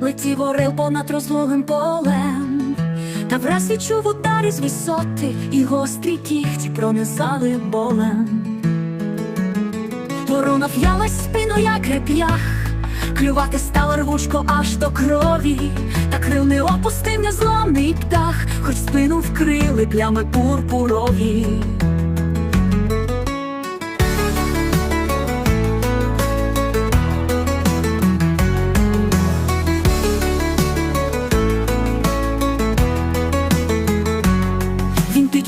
летів орел понад розлогим полем, та враз відчув удар із висоти, і гострі кіхті пронизали болем. Ворона в'ялась спину, як реп'ях, клювати стало рвучко аж до крові, та крил не опустив незламний птах, хоч спину вкрили плями пурпурові.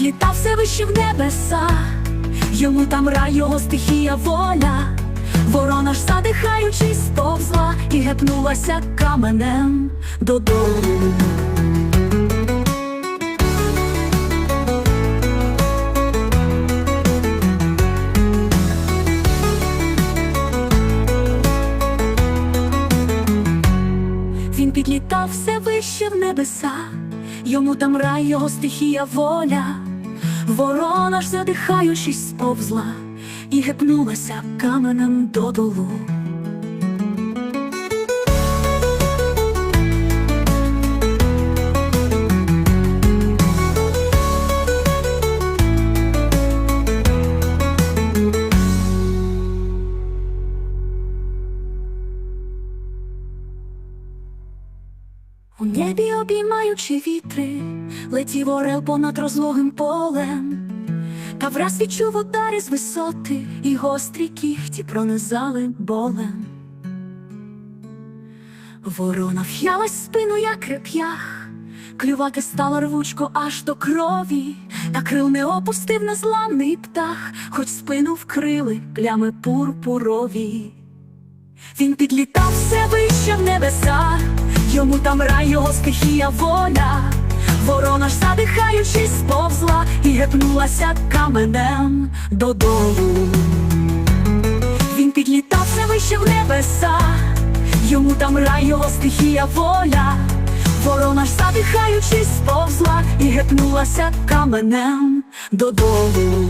Підлітав все вище в небеса, йому там рай, його стихія воля. Ворона ж задихаючись сповзла і гепнулася каменем додолу. Він підлітав все вище в небеса, йому там рай, його стихія воля. Ворона ж задихаючись сповзла і гепнулася каменем додолу. У небі обіймаючи вітри, летів орел понад розлогим полем, та враз відчув удари з висоти, і гострі кіхті пронизали болем. Ворона в'ялась спину, як реп'ях, клювати стала рвучко аж до крові, та крил не опустив незламний птах, хоч спину вкрили плями пурпурові. Він підлітав все вище в небеса, йому там рай, його стихія воля. Ворона ж задихаючись сповзла і гепнулася каменем додолу. Він підлітав все вище в небеса, йому там рай, його стихія воля. Ворона ж задихаючись сповзла і гепнулася каменем додолу.